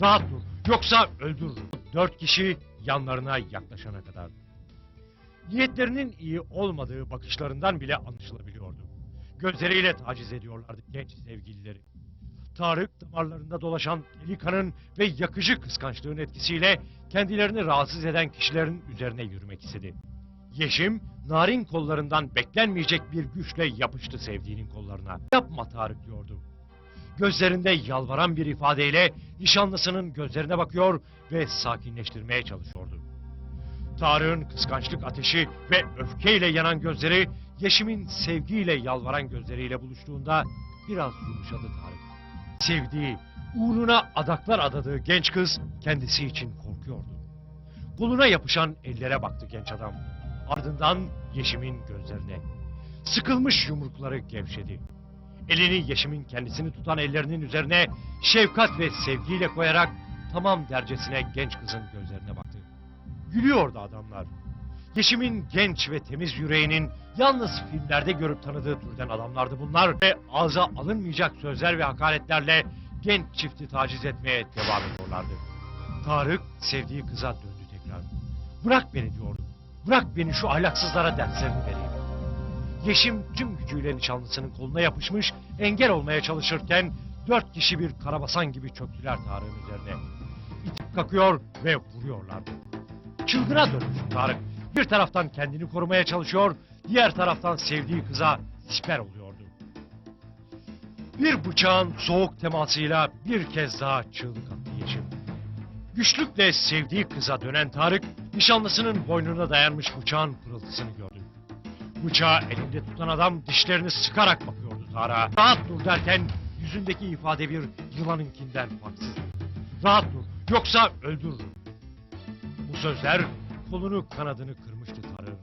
Rahat dur. Yoksa öldürürüm. Dört kişi yanlarına yaklaşana kadar. Niyetlerinin iyi olmadığı bakışlarından bile anlaşılabiliyordu. Gözleriyle taciz ediyorlardı genç sevgilileri. Tarık damarlarında dolaşan deli kanın ve yakıcı kıskançlığın etkisiyle kendilerini rahatsız eden kişilerin üzerine yürümek istedi. Yeşim narin kollarından beklenmeyecek bir güçle yapıştı sevdiğinin kollarına. Yapma Tarık diyordu. Gözlerinde yalvaran bir ifadeyle nişanlısının gözlerine bakıyor ve sakinleştirmeye çalışıyordu. Tarık'ın kıskançlık ateşi ve öfkeyle yanan gözleri Yeşim'in sevgiyle yalvaran gözleriyle buluştuğunda biraz yumuşadı Tarık. Sevdiği, uğruna adaklar adadığı genç kız kendisi için korkuyordu. Koluna yapışan ellere baktı genç adam. Ardından Yeşim'in gözlerine. Sıkılmış yumrukları gevşedi. Elini Yeşim'in kendisini tutan ellerinin üzerine şefkat ve sevgiyle koyarak tamam dercesine genç kızın gözlerine baktı. Gülüyordu adamlar. Yeşim'in genç ve temiz yüreğinin yalnız filmlerde görüp tanıdığı türden adamlardı bunlar ve ağza alınmayacak sözler ve hakaretlerle genç çifti taciz etmeye devam ediyorlardı. Tarık sevdiği kıza döndü tekrar. Bırak beni diyordu. Bırak beni şu ahlaksızlara derslerini vereyim. Yeşim tüm gücüyle nişanlısının koluna yapışmış, engel olmaya çalışırken dört kişi bir karabasan gibi çöktüler Tarık'ın üzerine. İtip kakıyor ve vuruyorlardı. Çılgına dönmüş Tarık. Bir taraftan kendini korumaya çalışıyor, diğer taraftan sevdiği kıza siper oluyordu. Bir bıçağın soğuk temasıyla bir kez daha çığlık attı Yeşim. Güçlükle sevdiği kıza dönen Tarık, nişanlısının boynuna dayanmış bıçağın pırıltısını. Bıçağı elinde tutan adam dişlerini sıkarak bakıyordu Tarık'a. Rahat dur derken yüzündeki ifade bir yılanınkinden farksızdı. Rahat dur, yoksa öldürürüm. Bu sözler kolunu kanadını kırmıştı Tarık'ın.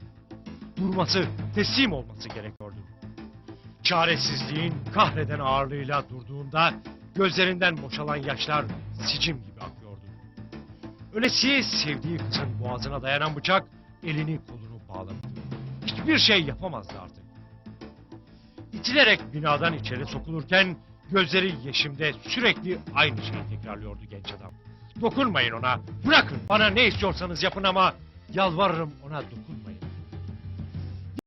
Durması, teslim olması gerekiyordu. Çaresizliğin kahreden ağırlığıyla durduğunda gözlerinden boşalan yaşlar sicim gibi akıyordu. Ölesiye sevdiği kızın boğazına dayanan bıçak elini kolunu bağlamıştı. Hiçbir şey yapamazdı artık. İtilerek binadan içeri sokulurken gözleri yeşimde sürekli aynı şeyi tekrarlıyordu genç adam. Dokunmayın ona, bırakın bana ne istiyorsanız yapın ama yalvarırım ona dokunmayın.